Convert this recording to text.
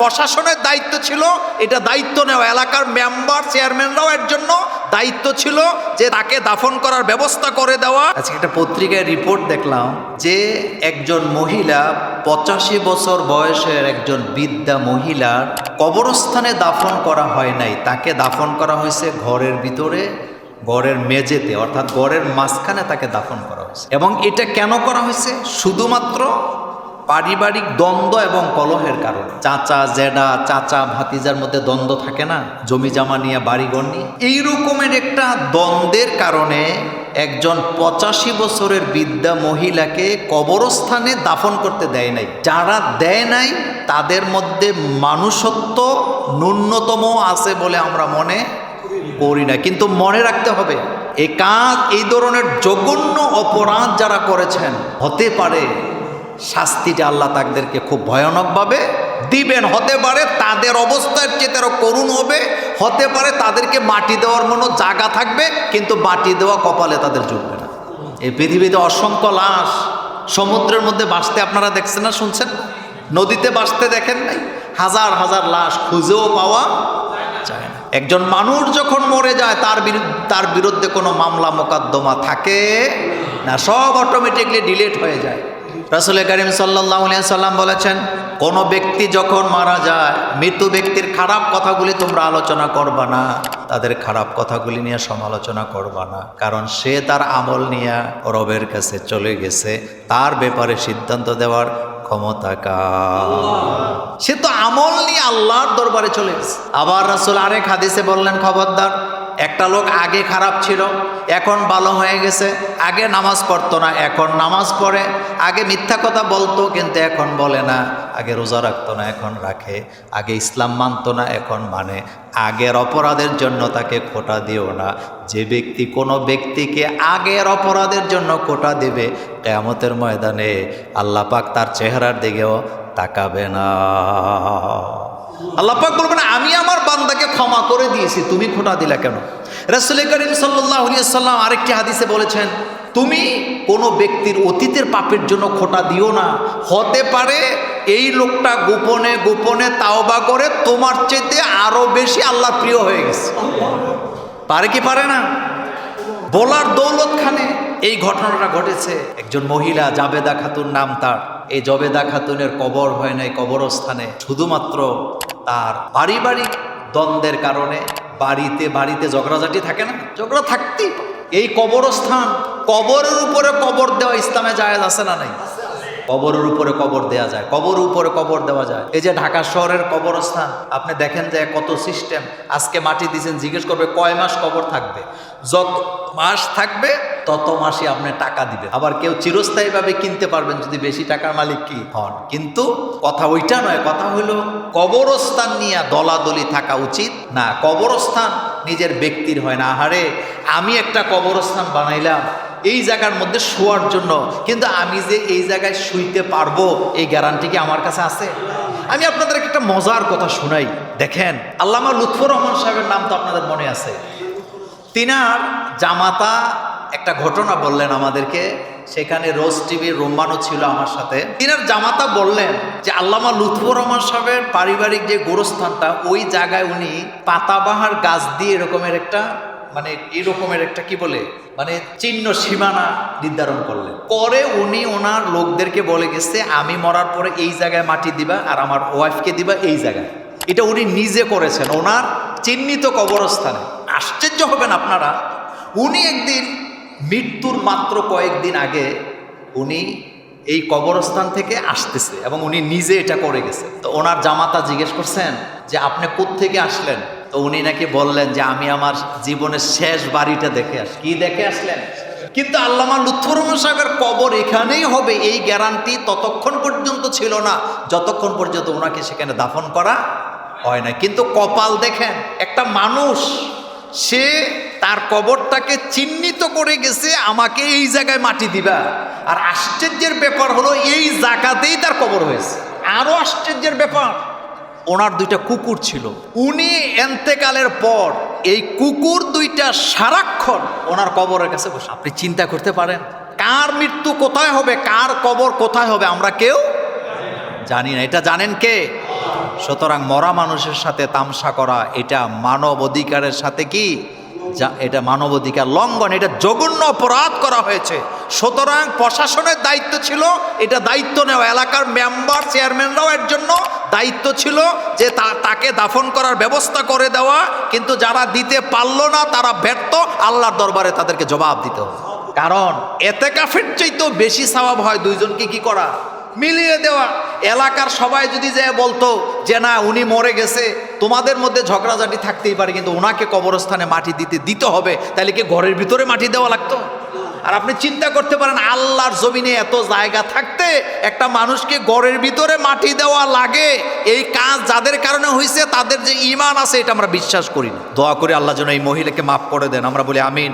প্রশাসনের দায়িত্ব ছিল, এটা দায়িত্ব নেওয়া। এলাকার মেম্বার, চেয়ারম্যানরাও এর জন্য দায়িত্ব ছিল যে তাকে দাফন করার ব্যবস্থা করে দেওয়া। আজকে একটা পত্রিকায় রিপোর্ট দেখলাম যে একজন মহিলা পঁচাশি বছর বয়সের একজন বৃদ্ধা মহিলার কবরস্থানে দাফন করা হয় নাই। তাকে দাফন করা হয়েছে ঘরের ভিতরে গড়ের মেঝেতে, অর্থাৎ গড়ের মাঝখানে তাকে দাফন করা হয়েছে। এবং এটা কেন করা হয়েছে? শুধুমাত্র পারিবারিক দ্বন্দ্ব এবং কলহের কারণে। চাচা জেডা চাচা, ভাতিজার মধ্যে দ্বন্দ্ব থাকে না? জমি জামা নিয়ে বাড়িঘর এই রকমের একটা দ্বন্দ্বের কারণে একজন পঁচাশি বছরের বিদ্যা মহিলাকে কবরস্থানে দাফন করতে দেয় নাই। যারা দেয় নাই, তাদের মধ্যে মানুষত্ব ন্যূনতম আছে বলে আমরা মনে করি না। কিন্তু মনে রাখতে হবে এই কাজ এই ধরনের জঘন্য অপরাধ যারা করেছেন, হতে পারে শাস্তিটা আল্লাহ তাদেরকে খুব ভয়ানকভাবে দিবেন। হতে পারে তাদের অবস্থার চেয়ে আরও করুণ হবে, হতে পারে তাদেরকে মাটি দেওয়ার মতো জায়গা থাকবে, কিন্তু মাটি দেওয়া কপালে তাদের জুটবে না। এই পৃথিবীতে অসংখ্য লাশ, সমুদ্রের মধ্যে বাঁচতে আপনারা দেখছেন না, শুনছেন? নদীতে বাঁচতে দেখেন নাই? হাজার হাজার লাশ খুঁজেও পাওয়া যায় না। একজন মানুষ যখন মরে যায়, তার তার বিরুদ্ধে কোনো মামলা, মোকদ্দমা থাকে না, সব অটোমেটিকলি ডিলেট হয়ে যায়। রাসুল করিম সাল্লাম বলেছেন, কোনো ব্যক্তি যখন মারা যায় মৃত ব্যক্তির খারাপ কথাগুলি তোমরা আলোচনা করবা না। তাদের খারাপ কথাগুলি নিয়ে সমালোচনা করবা না। কারণ সে তার আমল নিয়ে রবের কাছে চলে গেছে। তার ব্যাপারে সিদ্ধান্ত দেওয়ার ক্ষমতা সে তো আমল নিয়ে আল্লাহর দরবারে চলে গেছে। আবার রাসুল আরেক হাদিসে বললেন, খবরদার, একটা লোক আগে খারাপ ছিল এখন ভালো হয়ে গেছে, আগে নামাজ পড়তো না, এখন নামাজ পড়ে, আগে মিথ্যা কথা বলতো, কিন্তু এখন বলে না, আগে রোজা রাখতো না, এখন রাখে, আগে ইসলাম মানতো না, এখন মানে আগের অপরাধের জন্য তাকে খোটা দিও না, যে ব্যক্তি কোনো ব্যক্তিকে আগের অপরাধের জন্য খোটা দেবে, কেয়ামতের ময়দানে আল্লাহ পাক তার চেহারার দিকেও তাকাবে না। আল্লাহ পাক বলবেন, আমি আমার বান্দাকে ক্ষমা করে দিয়েছি, তুমি খোটা দিলা কেন? রাসুল করিম সাল্লাম আরেকটি হাদিসে বলেছেন, তুমি কোনো ব্যক্তির অতীতের পাপের জন্য খোটা দিও না। হতে পারে এই লোকটা গোপনে গোপনে তাওবা করে তোমার চেতে আরও বেশি আল্লাহ প্রিয় হয়ে গেছে। পারে কি পারে না? বলার দৌলত খানে এই ঘটনাটা ঘটেছে। একজন মহিলা জাবেদা খাতুন নাম তার। এই জবেদা খাতুনের কবর হয় নাই কবরস্থানে। শুধুমাত্র তার পারিবারিক দ্বন্দ্বের কারণে বাড়িতে বাড়িতে ঝগড়াঝাটি থাকে না? ঝগড়া থাকতেই এই কবরস্থান, কবরের উপরে কবর দেওয়া ইসলামে জায়েজ আছে না নাই? কবরের উপরে কবর দেওয়া যায়। কবর উপরে কবর দেওয়া যায়। এই যে ঢাকা শহরের কবরস্থান, আপনি দেখেন যে কত সিস্টেম আজকে মাটি দিয়েছেন, জিজ্ঞেস করবে কয় মাস কবর থাকবে? যত মাস থাকবে তত মাসে আপনি টাকা দিবেন। আবার কেউ চিরস্থায়ীভাবে কিনতে পারবেন যদি বেশি টাকার মালিক কি হন। কিন্তু কথা ওইটা নয়, কথা হলো কবরস্থান নিয়ে দলাদলি থাকা উচিত। না, কবরস্থান নিজের ব্যক্তির হয় না। আহারে, আমি একটা কবরস্থান বানাইলাম, এই জায়গার মধ্যে শোয়ার জন্য, কিন্তু আমি যে এই জায়গায় শুইতে পারব, এই গ্যারান্টি কি আমার কাছে আছে? আমি আপনাদের একটা মজার কথা শোনাই। দেখেন, আল্লামা লুৎফর রহমান সাহেবের নাম তো আপনাদের মনে আছে। তিনার জামাতা একটা ঘটনা বললেন আমাদেরকে, সেখানে রোজ টিভির রোম্মানও ছিল আমার সাথে। তিনার জামাতা বললেন যে, আল্লামা লুৎফর রহমান সাহেবের পারিবারিক যে গোরস্থানটা, ওই জায়গায় উনি পাতাবাহার গাছ দিয়ে এরকমের একটা মানে এরকমের একটা কি বলে মানে চিহ্ন সীমানা নির্ধারণ করলেন। পরে উনি ওনার লোকদেরকে বলে গেছে, আমি মরার পরে এই জায়গায় মাটি দিবা আর আমার ওয়াইফকে দিবা এই জায়গায়। এটা উনি নিজে করেছেন, ওনার চিহ্নিত কবরস্থানে। আশ্চর্য হবেন আপনারা। উনি একদিন মৃত্যুর মাত্র কয়েকদিন আগে উনি এই কবরস্থান থেকে আসতেছে এবং উনি নিজে এটা করে গেছে। তো ওনার জামাতা জিজ্ঞেস করছেন যে, আপনি থেকে আসলেন? তো উনি নাকি বললেন যে, আমি আমার জীবনের শেষ বাড়িটা দেখে আস কি দেখে আসলেন? কিন্তু আল্লামা লুৎফর সাহেবের কবর এখানেই হবে, এই গ্যারান্টি ততক্ষণ পর্যন্ত ছিল না, যতক্ষণ পর্যন্ত ওনাকে সেখানে দাফন করা হয় না কিন্তু কপাল দেখেন, একটা মানুষ, সে তার কবরটাকে চিহ্নিত করে গেছে, আমাকে এই জায়গায় মাটি দিবা। আর আশ্চর্যের ব্যাপার হলো, এই জায়গাতেই তার কবর হয়েছে। আরও আশ্চর্যের ব্যাপার, ওনার দুইটা কুকুর ছিল। উনি এন্তেকালের পর এই কুকুর দুইটা সারাক্ষণ ওনার কবরের কাছে বসে। আপনি চিন্তা করতে পারেন, কার মৃত্যু কোথায় হবে, কার কবর কোথায় হবে, আমরা কেউ জানি না। এটা জানেন কে? সুতরাং মরা মানুষের সাথে তামসা করা, এটা মানব অধিকারের সাথে কি? যা এটা মানব অধিকার লঙ্ঘন, এটা জঘন্য অপরাধ করা হয়েছে। সুতরাং প্রশাসনের দায়িত্ব ছিল, এটা দায়িত্ব নেওয়া। এলাকার মেম্বার, চেয়ারম্যানরাও এর জন্য দায়িত্ব ছিল যে তাকে দাফন করার ব্যবস্থা করে দেওয়া। কিন্তু যারা দিতে পারল না, তারা ব্যর্থ। আল্লাহর দরবারে তাদেরকে জবাব দিতে হবে। কারণ এতে কাফের চাইতেও বেশি স্বভাব হয় দুইজনকে কি করা? মিলিয়ে দেওয়া। এলাকার সবাই যদি যে বলতো যে না, উনি মরে গেছে তোমাদের মধ্যে ঝগড়াঝাটি থাকতেই পারে, কিন্তু ওনাকে কবরস্থানে মাটি দিতে দিতে হবে, তাহলে কি ঘরের ভিতরে মাটি দেওয়া লাগতো? আর আপনি চিন্তা করতে পারেন, আল্লাহর জমিনে এত জায়গা থাকতে একটা মানুষকে ঘরের ভিতরে মাটি দেওয়া লাগে। এই কাজ যাদের কারণে হয়েছে তাদের যে ইমান আছে, এটা আমরা বিশ্বাস করি না। দোয়া করে আল্লাহ যেন এই মহিলাকে মাফ করে দেন। আমরা বলি, আমিন।